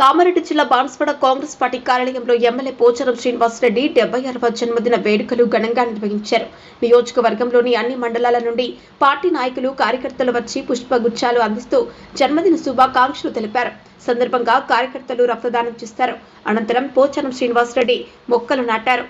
కామారెడ్డి జిల్లా బాన్స్వాడ కాంగ్రెస్ పార్టీ కార్యాలయంలో ఎమ్మెల్యే పోచారం శ్రీనివాసరెడ్డి డెబ్బై ఆరవ జన్మదిన వేడుకలు ఘనంగా నిర్వహించారు. నియోజకవర్గంలోని అన్ని మండలాల నుండి పార్టీ నాయకులు కార్యకర్తలు వచ్చి పుష్పగుచ్చాలు అందిస్తూ జన్మదిన శుభాకాంక్షలు తెలిపారు. సందర్భంగా కార్యకర్తలు రక్తదానం చేస్తారు. అనంతరం పోచారం శ్రీనివాసరెడ్డి మొక్కలు నాటారు.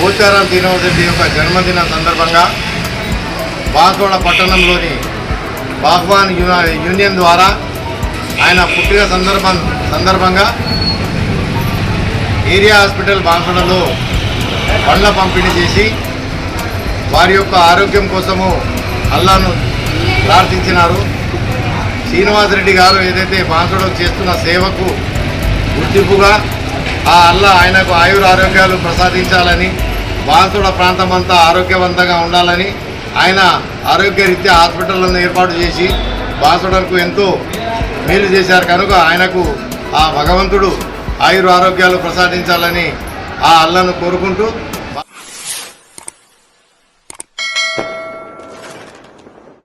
పోచారం శ్రీనివాసరెడ్డి యొక్క జన్మదిన సందర్భంగా బాన్సోడ పట్టణంలోని బాహ్వాన్ యూనియన్ ద్వారా ఆయన పుట్టిన సందర్భం సందర్భంగా ఏరియా హాస్పిటల్ బాన్సోడలో పండ్ల పంపిణీ చేసి వారి యొక్క ఆరోగ్యం కోసము అల్లాను ప్రార్థించినారు. శ్రీనివాసరెడ్డి గారు ఏదైతే బాన్సోడలో చేస్తున్న సేవకు గుర్తింపుగా ఆ అల్లా ఆయనకు ఆయుర ఆరోగ్యాలు ప్రసాదించాలని బాన్సుడ ప్రాంతం అంతా ఆరోగ్యవంతంగా ఉండాలని ఆయన ఆరోగ్యరీత్యా హాస్పిటళ్ళను ఏర్పాటు చేసి బాన్సుడకు ఎంతో మేలు చేశారు. కనుక ఆయనకు ఆ భగవంతుడు ఆయుర ఆరోగ్యాలు ప్రసాదించాలని ఆ అల్లను కోరుకుంటూ